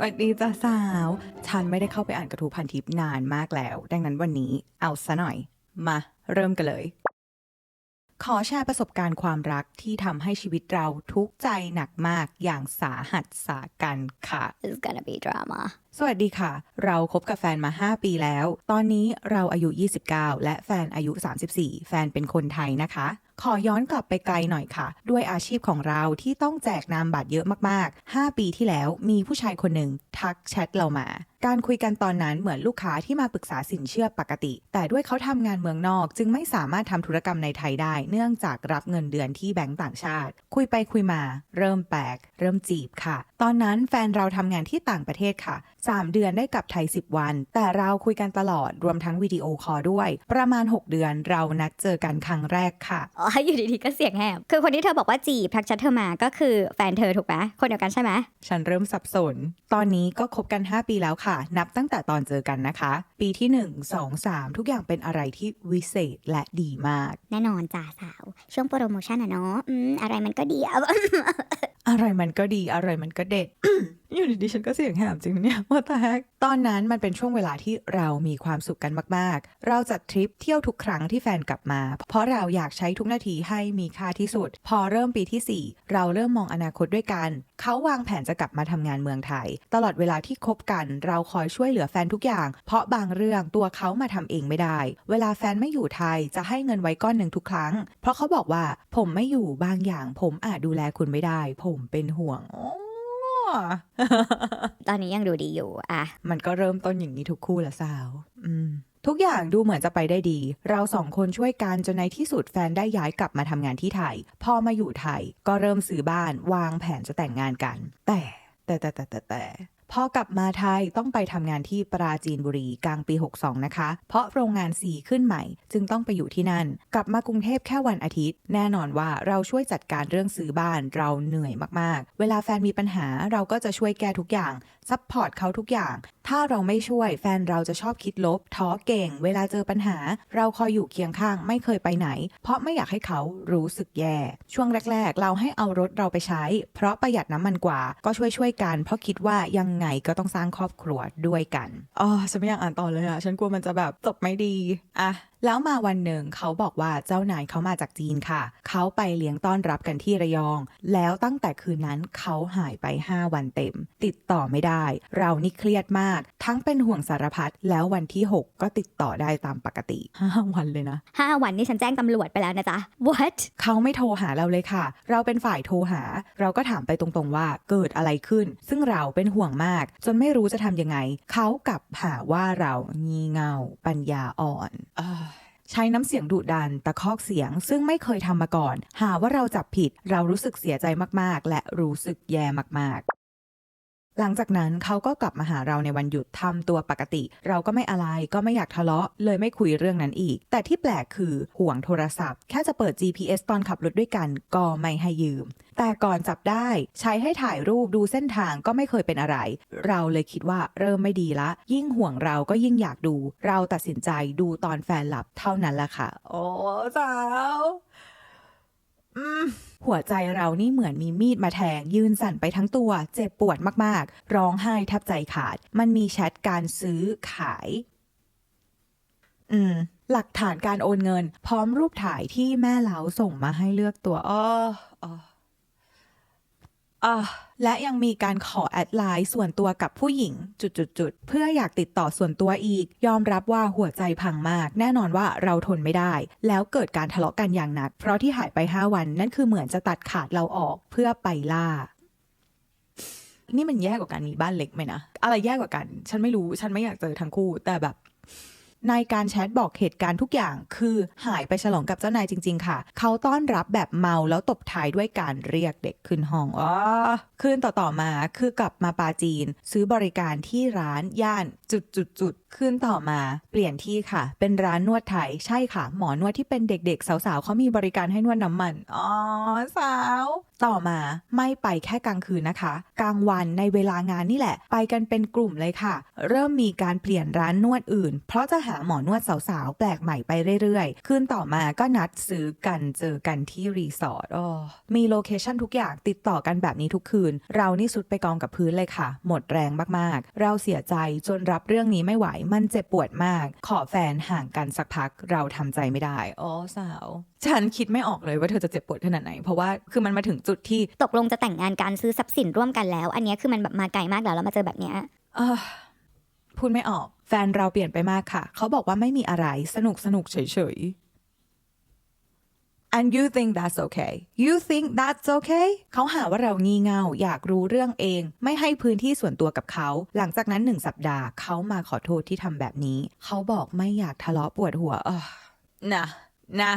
สวัสดีจ้าสาว ฉันไม่ได้เข้าไปอ่านกระทู้พันทิปนานมากแล้ว ดังนั้นวันนี้เอาซะหน่อย มา เริ่มกันเลย ขอแชร์ประสบการณ์ความรักที่ทำให้ชีวิตเราทุกข์ใจหนักมากอย่างสาหัสสากันค่ะ This is gonna be drama สวัสดีค่ะ เราคบกับแฟนมา 5 ปีแล้ว ตอนนี้เราอายุ 29 และแฟนอายุ 34 แฟนเป็นคนไทยนะคะ ขอย้อนกลับไปไกลหน่อยค่ะ ด้วยอาชีพของเราที่ต้องแจกนามบัตรเยอะมากๆ 5 ปีที่แล้วมีผู้ชายคนหนึ่งทักแชทเรามาการคุยกันตอนนั้นเหมือนลูกค้าที่มาปรึกษาสินเชื่อปกติ แต่ด้วยเขาทำงานเมืองนอก จึงไม่สามารถทำธุรกรรมในไทยได้ เนื่องจากรับเงินเดือนที่แบงก์ต่างชาติ คุยไปคุยมา เริ่มแปลก เริ่มจีบค่ะ ตอนนั้นแฟนเราทำงานที่ต่างประเทศค่ะ 3 เดือนได้กลับไทย 10 วัน แต่เราคุยกันตลอดรวมทั้งวิดีโอคอลด้วย ประมาณ 6 เดือนเรานัดเจอกันครั้งแรกค่ะอ๋ออยู่ดีๆก็เสียงแหบคือคนที่เธอบอกว่าจีบทักแชทเธอมาก็คือแฟนเธอถูกไหมคนเดียวกันใช่ไหมฉันเริ่มสับสน ตอนนี้ก็คบกัน 5 ปีแล้วค่ะนับตั้งแต่ตอนเจอกันนะคะ ปีที่ 1 2 3 ทุกอย่างเป็นอะไรที่วิเศษและดีมาก แน่นอนจ้าสาว ช่วงโปรโมชั่นอะเนาะอืมอะไรมันก็ดีอะ อะไรมันก็ดีอะไรมันก็เด็ดอยู่ดีๆฉันก็เสียงแหบจริงเนี่ยว่าแต่ตอนนั้นมันเป็นช่วงเวลาที่เรามีความสุขกันมากๆ เราจัดทริปเที่ยวทุกครั้งที่แฟนกลับมา เพราะเราอยากใช้ทุกนาทีให้มีค่าที่สุด พอเริ่มปีที่ 4 เราเริ่มมองอนาคตด้วยกัน เขาวางแผนจะกลับมาทำงานเมืองไทย ตลอดเวลาที่คบกัน เราคอยช่วยเหลือแฟนทุกอย่าง เพราะบางเรื่องตัวเขามาทำเองไม่ได้ เวลาแฟนไม่อยู่ไทยจะให้เงินไว้ก้อนหนึ่งทุกครั้ง เพราะเขาบอกว่าผมไม่อยู่บางอย่าง ผมอาจดูแลคุณไม่ได้ ผมเป็นห่วงตอนนี้ยังดูดีอยู่อะมันก็เริ่มต้นอย่างนี้ทุกคู่ละสาวอืมทุกอย่างดูเหมือนจะไปได้ดี เราสองคนช่วยกันจนในที่สุดแฟนได้ย้ายกลับมาทำงานที่ไทย พอมาอยู่ไทยก็เริ่มซื้อบ้านวางแผนจะแต่งงานกัน แต่แต่แต่แต่แต่แต่ พอกลับมาไทยต้องไปทำงานที่ปราจีนบุรีกลางปี 62 นะคะ เพราะโรงงานสีขึ้นใหม่ จึงต้องไปอยู่ที่นั่น กลับมากรุงเทพแค่วันอาทิตย์ แน่นอนว่าเราช่วยจัดการเรื่องซื้อบ้านเราเหนื่อยมากๆ เวลาแฟนมีปัญหาเราก็จะช่วยแก้ทุกอย่าง ซัพพอร์ตเขาทุกอย่าง ถ้าเราไม่ช่วยแฟนเราจะชอบคิดลบ ท้อเก่ง เวลาเจอปัญหา เราคอยอยู่เคียงข้างไม่เคยไปไหน เพราะไม่อยากให้เขารู้สึกแย่ ช่วงแรก ๆ เราให้เอารถเราไปใช้ เพราะประหยัดน้ำมันกว่า ก็ช่วยช่วยๆกัน เพราะคิดว่ายังไงก็ต้องสร้างครอบครัวด้วยกัน อ๋อฉันไม่อยากอ่านต่อเลยอะฉันกลัวมันจะแบบจบไม่ดีอะแล้วมาวันหนึ่งเขาบอกว่าเจ้านายเขามาจากจีนค่ะ เขาไปเลี้ยงต้อนรับกันที่ระยอง แล้วตั้งแต่คืนนั้นเขาหายไป 5 วันเต็ม ติดต่อไม่ได้ เรานี่เครียดมาก ทั้งเป็นห่วงสารพัดแล้ววันที่ 6 ก็ติดต่อได้ตามปกติ 5 วันเลยนะห้าวันนี่ฉันแจ้งตำรวจไปแล้วนะจ๊ะ what เขาไม่โทรหาเราเลยค่ะ เราเป็นฝ่ายโทรหา เราก็ถามไปตรงๆว่าเกิดอะไรขึ้น ซึ่งเราเป็นห่วงมาก จนไม่รู้จะทำยังไง เขากลับหาว่าเรางี่เง่าปัญญาอ่อน เอ้ย ใช้น้ำเสียงดุดัน ตะคอกเสียง ซึ่งไม่เคยทำมาก่อน หาว่าเราจับผิด เรารู้สึกเสียใจมากๆ และรู้สึกแย่มากๆ หลังจากนั้นเขาก็กลับมาหาเราในวันหยุดทำตัวปกติ เราก็ไม่อะไรก็ไม่อยากทะเลาะ เลยไม่คุยเรื่องนั้นอีก แต่ที่แปลกคือห่วงโทรศัพท์ แค่จะเปิด GPS ตอนขับรถด้วยกันก็ไม่ให้ยืม แต่ก่อนจับได้ใช้ให้ถ่ายรูปดูเส้นทางก็ไม่เคยเป็นอะไร เราเลยคิดว่าเริ่มไม่ดีละ ยิ่งห่วงเราก็ยิ่งอยากดู เราตัดสินใจดูตอนแฟนหลับเท่านั้นแหละค่ะ โอ้สาวอืม หัวใจเรานี่เหมือนมีมีดมาแทง ยืนสั่นไปทั้งตัว เจ็บปวดมากๆ ร้องไห้แทบใจขาด มันมีแชทการซื้อขาย อืม หลักฐานการโอนเงิน พร้อมรูปถ่ายที่แม่เล้าส่งมาให้เลือกตัวอ้ออ้อ และยังมีการขอแอดไลน์ส่วนตัวกับผู้หญิงจุดๆเพื่ออยากติดต่อส่วนตัวอีก ยอมรับว่าหัวใจพังมาก แน่นอนว่าเราทนไม่ได้ แล้วเกิดการทะเลาะกันอย่างหนัก เพราะที่หายไป 5 วันนั่นคือเหมือนจะตัดขาดเราออกเพื่อไปล่า นี่มันแย่กว่าการมีบ้านเล็กไหมนะอะไรแย่กว่ากัน ฉันไม่รู้ฉันไม่อยากเจอทั้งคู่แต่แบบ ในการแชทบอกเหตุการณ์ทุกอย่าง คือหายไปฉลองกับเจ้านายจริง ๆ ค่ะ เขาต้อนรับแบบเมาแล้วตบท้ายด้วยการเรียกเด็กขึ้นห้องอ๋อคืนต่อๆมาคือกลับมาปาจีน ซื้อบริการที่ร้านย่านจุดจุดจุดๆๆคืนต่อมา เปลี่ยนที่ค่ะ เป็นร้านนวดไทยใช่ค่ะ หมอนวดที่เป็นเด็กๆ สาวๆเขามีบริการให้นวดน้ำมันอ๋อสาว ต่อมาไม่ไปแค่กลางคืนนะคะ กลางวันในเวลางานนี่แหละ ไปกันเป็นกลุ่มเลยค่ะ เริ่มมีการเปลี่ยนร้านนวดอื่น เพราะจะหาหมอนวดสาวๆ แปลกใหม่ไปเรื่อยๆ คืนต่อมาก็นัดซื้อกันเจอกันที่รีสอร์ทอ้อมีโลเคชั่นทุกอย่างติดต่อกันแบบนี้ทุกคืน เรานี่สุดไปกองกับพื้นเลยค่ะ หมดแรงมากๆ เราเสียใจจนรับเรื่องนี้ไม่ไหวมันเจ็บปวดมาก ขอแฟนห่างกันสักพักเราทำใจไม่ได้อ๋อสาวฉันคิดไม่ออกเลยว่าเธอจะเจ็บปวดขนาดไหน เพราะว่าคือมันมาถึงจุดที่ตกลงจะแต่งงานการซื้อทรัพย์สินร่วมกันแล้ว อันเนี้ยคือมันแบบมาไกลมากแล้วแล้วมาเจอแบบเนี้ยเอ้อพูดไม่ออก แฟนเราเปลี่ยนไปมากค่ะ เขาบอกว่าไม่มีอะไรสนุกสนุกเฉยๆ and you think that's okay you think that's okay เขาหาว่าเรางี่เง่าอยากรู้เรื่องเอง ไม่ให้พื้นที่ส่วนตัวกับเขา หลังจากนั้นหนึ่งสัปดาห์เขามาขอโทษที่ทำแบบนี้ เขาบอกไม่อยากทะเลาะปวดหัวเออนะนะ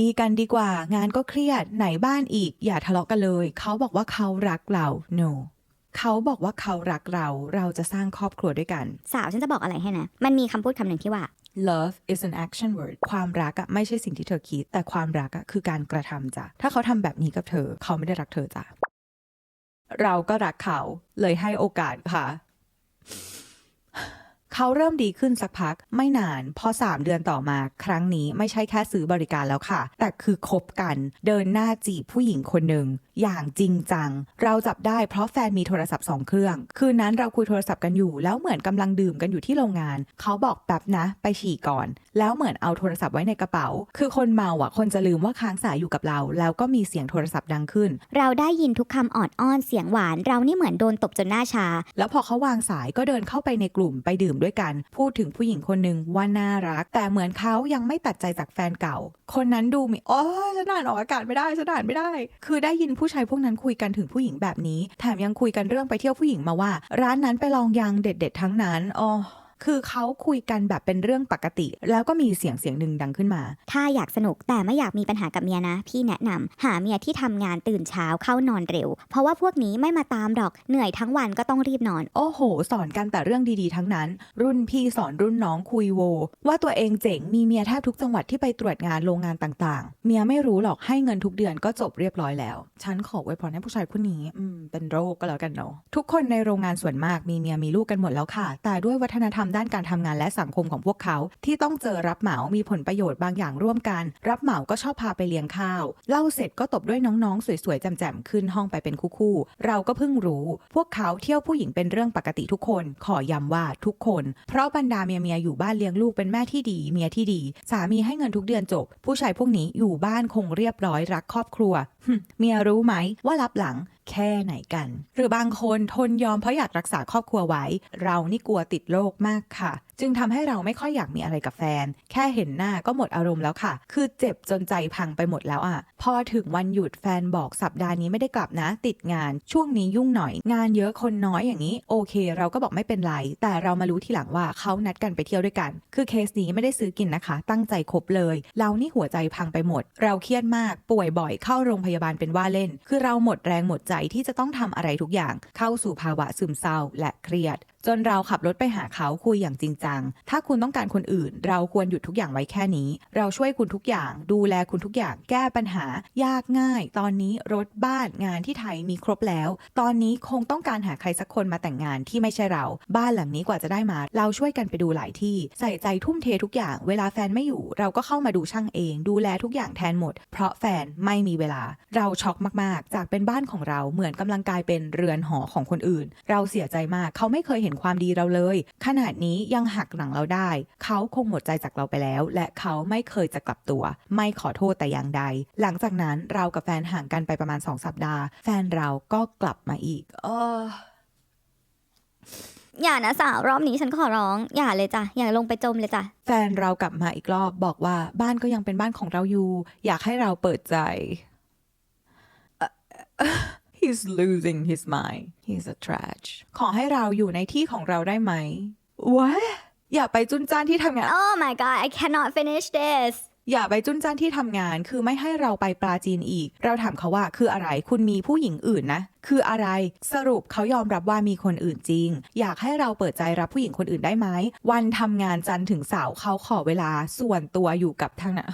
ดีกันดีกว่า งานก็เครียดไหนบ้านอีก อย่าทะเลาะกันเลย เขาบอกว่าเขารักเรา no เขาบอกว่าเขารักเราเราจะสร้างครอบครัวด้วยกัน สาวฉันจะบอกอะไรให้นะ มันมีคำพูดคำหนึ่งที่ว่า love is an action word ความรักอะไม่ใช่สิ่งที่เธอคิด แต่ความรักอะคือการกระทำจ้ะถ้าเขาทำแบบนี้กับเธอ เขาไม่ได้รักเธอจ้ะเราก็รักเขาเลยให้โอกาสค่ะ เขาเริ่มดีขึ้นสักพัก ไม่นานพอสามเดือนต่อมาครั้งนี้ไม่ใช่แค่ซื้อบริการแล้วค่ะ แต่คือคบกันเดินหน้าจีบผู้หญิงคนหนึ่งอย่างจริงจัง เราจับได้เพราะแฟนมีโทรศัพท์สองเครื่อง คืนนั้นเราคุยโทรศัพท์กันอยู่ แล้วเหมือนกำลังดื่มกันอยู่ที่โรงงาน เขาบอกแป๊บนะ ไปฉี่ก่อนแล้วเหมือนเอาโทรศัพท์ไว้ในกระเป๋า คือคนเมาอะคนจะลืมว่าค้างสายอยู่กับเรา แล้วก็มีเสียงโทรศัพท์ดังขึ้น เราได้ยินทุกคำออดอ้อนเสียงหวาน เรานี่เหมือนโดนตบจนหน้าชา แล้วพอเขาวางสายก็เดินเข้าไปในกลุ่มไปดื่มด้วยกัน พูดถึงผู้หญิงคนหนึ่งว่าน่ารัก แต่เหมือนเขายังไม่ตัดใจจากแฟนเก่า คนนั้นดูมีโอ้ยฉันอ่านออกอากาศไม่ได้ฉันอ่านไม่ได้ คือได้ยินผู้ชายพวกนั้นคุยกันถึงผู้หญิงแบบนี้ แถมยังคุยกันเรื่องไปเที่ยวผู้หญิงมาว่า ร้านนั้นไปลองยังเด็ด ๆ ทั้งนั้นอ๋อ คือเขาคุยกันแบบเป็นเรื่องปกติ แล้วก็มีเสียงเสียงหนึ่งดังขึ้นมา ถ้าอยากสนุกแต่ไม่อยากมีปัญหากับเมียนะ พี่แนะนำหาเมียที่ทำงานตื่นเช้าเข้านอนเร็ว เพราะว่าพวกนี้ไม่มาตามหรอกเหนื่อยทั้งวันก็ต้องรีบนอน โอ้โห สอนกันแต่เรื่องดีๆทั้งนั้น รุ่นพี่สอนรุ่นน้องคุยโว ว่าตัวเองเจ๋งมีเมียแทบทุกจังหวัดที่ไปตรวจงานโรงงานต่างๆ เมียไม่รู้หรอกให้เงินทุกเดือนก็จบเรียบร้อยแล้ว ฉันขอไว้พรให้ผู้ชายคนนี้อืมเป็นโรคก็แล้วกันเนาะทุกคนในโรงงานส่วนมากมีเมียมีลูกกันหมดแล้วค่ะ แต่ด้วยวัฒนธรรมด้านการทำงานและสังคมของพวกเขา ที่ต้องเจอรับเหมา มีผลประโยชน์บางอย่างร่วมกัน รับเหมาก็ชอบพาไปเลี้ยงข้าว เล่าเสร็จก็ตบด้วยน้องๆ สวยๆแจ่มๆขึ้นห้องไปเป็นคู่ๆ เราก็เพิ่งรู้ พวกเขาเที่ยวผู้หญิงเป็นเรื่องปกติทุกคน ขอย้ำว่าทุกคน เพราะบรรดาเมียเมียๆอยู่บ้านเลี้ยงลูกเป็นแม่ที่ดี เมียที่ดี สามีให้เงินทุกเดือนจบ ผู้ชายพวกนี้อยู่บ้านคงเรียบร้อยรักครอบครัวเมียรู้ไหมว่ารับหลังแค่ไหนกัน หรือบางคนทนยอมเพราะอยากรักษาครอบครัวไว้ เรานี่กลัวติดโรคมากค่ะ จึงทำให้เราไม่ค่อยอยากมีอะไรกับแฟน แค่เห็นหน้าก็หมดอารมณ์แล้วค่ะ คือเจ็บจนใจพังไปหมดแล้วอะ พอถึงวันหยุดแฟนบอกสัปดาห์นี้ไม่ได้กลับนะ ติดงานช่วงนี้ยุ่งหน่อย งานเยอะคนน้อยอย่างนี้ โอเค เราก็บอกไม่เป็นไร แต่เรามารู้ทีหลังว่าเขานัดกันไปเที่ยวด้วยกัน คือเคสนี้ไม่ได้ซื้อกินนะคะ ตั้งใจคบเลย เรานี่หัวใจพังไปหมด เราเครียดมากป่วยบ่อยเข้าโรงพยาบาลเป็นว่าเล่น คือเราหมดแรงหมดใจที่จะต้องทำอะไรทุกอย่างเข้าสู่ภาวะซึมเศร้าและเครียด จนเราขับรถไปหาเขาคุยอย่างจริงจัง ถ้าคุณต้องการคนอื่น เราควรหยุดทุกอย่างไว้แค่นี้ เราช่วยคุณทุกอย่าง ดูแลคุณทุกอย่างแก้ปัญหา ยากง่าย ตอนนี้รถบ้านงานที่ไทยมีครบแล้ว ตอนนี้คงต้องการหาใครสักคนมาแต่งงานที่ไม่ใช่เรา บ้านหลังนี้กว่าจะได้มา เราช่วยกันไปดูหลายที่ ใส่ใจทุ่มเททุกอย่าง เวลาแฟนไม่อยู่ เราก็เข้ามาดูช่างเอง ดูแลทุกอย่างแทนหมด เพราะแฟนไม่มีเวลา เราช็อกมาก ๆ จากเป็นบ้านของเราเหมือนกำลังกลายเป็นเรือนหอของคนอื่น เราเสียใจมากเขาไม่เคยเห็นความดีเราเลย ขนาดนี้ยังหักหลังเราได้ เขาคงหมดใจจากเราไปแล้ว และเขาไม่เคยจะกลับตัว ไม่ขอโทษแต่อย่างใด หลังจากนั้นเรากับแฟนห่างกันไปประมาณสองสัปดาห์ แฟนเราก็กลับมาอีกเอออย่านะสาวรอบนี้ฉันขอร้อง อย่าเลยจ้ะอย่าลงไปจมเลยจ้ะแฟนเรากลับมาอีกรอบบอกว่าบ้านก็ยังเป็นบ้านของเราอยู่ อยากให้เราเปิดใจ He's losing his mind He's a trash ขอให้เราอยู่ในที่ของเราได้ไหม What อย่าไปจุนจ้านที่ทำงาน Oh my god I cannot finish this อย่าไปจุนจ้านที่ทำงาน คือไม่ให้เราไปปลาจีนอีก เราถามเขาว่าคืออะไร คุณมีผู้หญิงอื่นนะ คืออะไร สรุปเขายอมรับว่ามีคนอื่นจริง อยากให้เราเปิดใจรับผู้หญิงคนอื่นได้ไหม วันทำงานจันทร์ถึงเสาร์เขาขอเวลาส่วนตัวอยู่กับทางนะ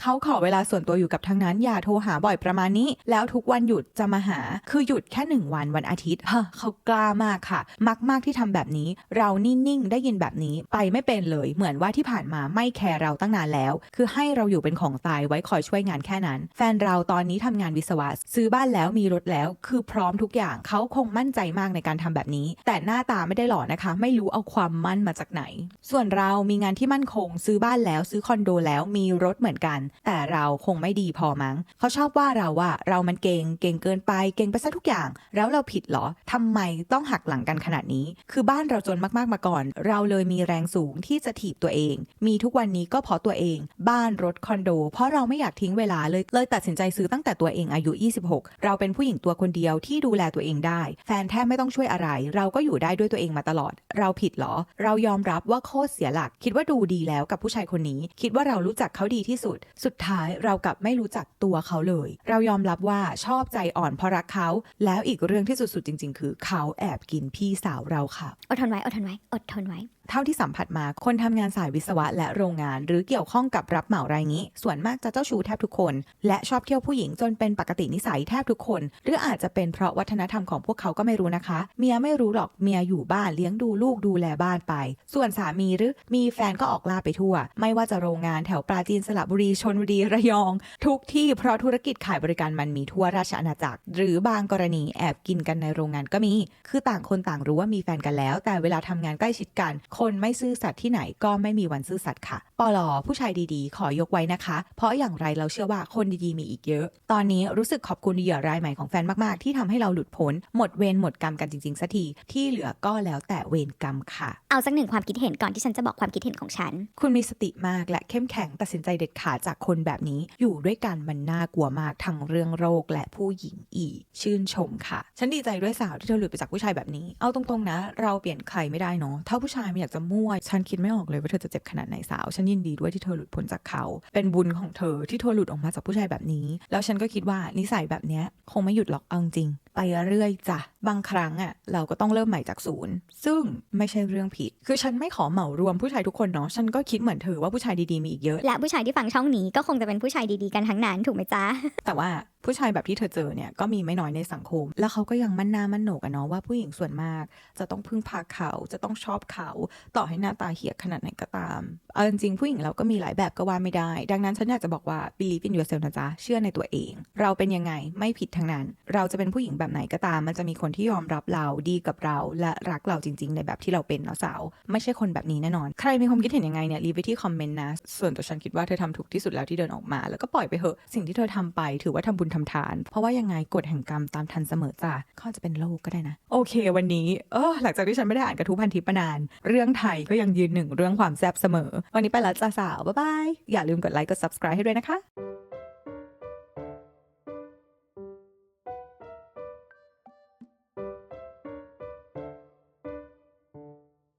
เขาขอเวลาส่วนตัวอยู่กับทั้งนั้น อย่าโทรหาบ่อยประมาณนี้ แล้วทุกวันหยุดจะมาหา คือหยุดแค่หนึ่งวันวันอาทิตย์เฮ้เขากล้ามากค่ะ มักมากที่ทำแบบนี้ เรานิ่งๆได้ยินแบบนี้ไปไม่เป็นเลย เหมือนว่าที่ผ่านมาไม่แคร์เราตั้งนานแล้ว คือให้เราอยู่เป็นของตายไว้คอยช่วยงานแค่นั้น แฟนเราตอนนี้ทำงานวิศวะซื้อบ้านแล้วมีรถแล้ว คือพร้อมทุกอย่างเขาคงมั่นใจมากในการทำแบบนี้ แต่หน้าตาไม่ได้หล่อนะคะ ไม่รู้เอาความมั่นมาจากไหน ส่วนเรามีงานที่มั่นคง ซื้อบ้านแล้วซื้อคอนโดแล้วมีรถเหมือนกันแต่เราคงไม่ดีพอมั้ง เขาชอบว่าเราว่าเรามันเก่งเก่งเกินไปเก่งไปซะทุกอย่าง แล้วเราผิดเหรอทำไมต้องหักหลังกันขนาดนี้ คือบ้านเราจนมากๆมาก่อน เราเลยมีแรงสูงที่จะถีบตัวเอง มีทุกวันนี้ก็เพราะตัวเอง บ้านรถคอนโด เพราะเราไม่อยากทิ้งเวลาเลยเลยตัดสินใจซื้อตั้งแต่ตัวเองอายุ 26 เราเป็นผู้หญิงตัวคนเดียวที่ดูแลตัวเองได้ แฟนแทบไม่ต้องช่วยอะไร เราก็อยู่ได้ด้วยตัวเองมาตลอด เราผิดเหรอ เรายอมรับว่าโคตรเสียหลัก คิดว่าดูดีแล้วกับผู้ชายคนนี้ คิดว่าเรารู้จักเขาดีที่สุดสุดท้ายเรากลับไม่รู้จักตัวเขาเลย เรายอมรับว่าชอบใจอ่อนเพราะรักเขา แล้วอีกเรื่องที่สุดๆจริง ๆ คือเขาแอบกินพี่สาวเราค่ะ อดทนไว้ อดทนไว้ อดทนไว้ เท่าที่สัมผัสมาคนทำงานสายวิศวะและโรงงาน หรือเกี่ยวข้องกับรับเหมารายนี้ ส่วนมากจะเจ้าชู้แทบทุกคน และชอบเที่ยวผู้หญิงจนเป็นปกตินิสัยแทบทุกคน หรืออาจจะเป็นเพราะวัฒนธรรมของพวกเขาก็ไม่รู้นะคะ เมียไม่รู้หรอกเมียอยู่บ้านเลี้ยงดูลูกดูแลบ้านไป ส่วนสามีหรือมีแฟนก็ออกล่าไปทั่ว ไม่ว่าจะโรงงานแถวปราจีนสระบุรีชนบุรีระยอง ทุกที่เพราะธุรกิจขายบริการมันมีทั่วราชอาณาจักร หรือบางกรณีแอบกินกันในโรงงานก็มี คือต่างคนต่างรู้ว่ามีแฟนกันแล้ว แต่เวลาทำงานใกล้ชิดกันคนไม่ซื่อสัตย์ที่ไหนก็ไม่มีวันซื่อสัตย์ค่ะ ปลอผู้ชายดีๆ ขอยกไว้นะคะ เพราะอย่างไรเราเชื่อว่าคนดีๆมีอีกเยอะ ตอนนี้รู้สึกขอบคุณเหยื่อรายใหม่ของแฟนมากๆ ที่ทำให้เราหลุดพ้นหมดเวรหมดกรรมกันจริงๆสักทีที่เหลือก็แล้วแต่เวรกรรมค่ะ เอาสักหนึ่งความคิดเห็นก่อนที่ฉันจะบอกความคิดเห็นของฉัน คุณมีสติมากและเข้มแข็งตัดสินใจเด็ดขาดจากคนแบบนี้ อยู่ด้วยกันมันน่ากลัวมากทั้งเรื่องโรคและผู้หญิงอีก ชื่นชมค่ะ ฉันดีใจด้วยสาวที่เธอหลุดไปจากผู้ชายแบบนี้ เอาตรงๆนะ เราเปลี่ยนใครไม่ได้เนาะถ้าผู้ชายไม่อยากจะมั่ว ฉันคิดไม่ออกเลยว่าเธอจะเจ็บขนาดไหนสาว ฉันยินดีด้วยที่เธอหลุดพ้นจากเขา เป็นบุญของเธอที่เธอหลุดออกมาจากผู้ชายแบบนี้ แล้วฉันก็คิดว่านิสัยแบบเนี้ยคงไม่หยุดหรอกเอาจริง ไปเรื่อยจ้ะ บางครั้งอะเราก็ต้องเริ่มใหม่จากศูนย์ ซึ่งไม่ใช่เรื่องผิด คือฉันไม่ขอเหมารวมผู้ชายทุกคนเนาะ ฉันก็คิดเหมือนเธอว่าผู้ชายดีๆมีอีกเยอะ และผู้ชายที่ฟังช่องนี้ก็คงจะเป็นผู้ชายดีๆกันทั้งนั้นถูกไหมจ๊ะ แต่ว่าผู้ชายแบบที่เธอเจอเนี่ยก็มีไม่น้อยในสังคม แล้วเขาก็ยังมั่นหน้ามั่นโหนกอะเนาะว่าผู้หญิงส่วนมาก จะต้องพึ่งพาเขาจะต้องชอบเขา ต่อให้หน้าตาเหียขนาดไหนก็ตามเอาจริงๆผู้หญิงเราก็มีหลายแบบก็ว่าไม่ได้ ดังนั้นฉันอยากจะบอกว่า believe in yourself นะจ๊ะเชื่อในตัวเอง เราเป็นยังไงไม่ผิดทั้งนั้น เราจะเป็นผู้หญิงแบบไหนก็ตาม มันจะมีคนที่ยอมรับเราดีกับเรา และรักเราจริง ๆ ในแบบที่เราเป็นเนาะสาว ไม่ใช่คนแบบนี้แน่นอน ใครมีความคิดเห็นยังไงเนี่ยรีบไปที่คอมเมนต์นะส่วนตัวฉันคิดว่าเธอทำถูกที่สุดแล้วที่เดินออกมา แล้วก็ปล่อยไปเถอะสิ่งที่เธอทำไปถือว่าทำบุญทำทาน เพราะว่ายังไงกฎแห่งกรรมตามทันเสมอจ้ะข้อาจะเป็นโลกก็ได้นะ โอเค วันนี้เออหลังจากที่ฉันไม่ได้อ่านกระทู้พันทิปนาน เรื่องไทยก็ยังยืนหนึ่งเรื่องความแซ่บเสมอ วันนี้ไปแล้วจ้าสาวบ๊ายบายอย่าลืมกดไลค์กด subscribe ให้ด้วยนะคะ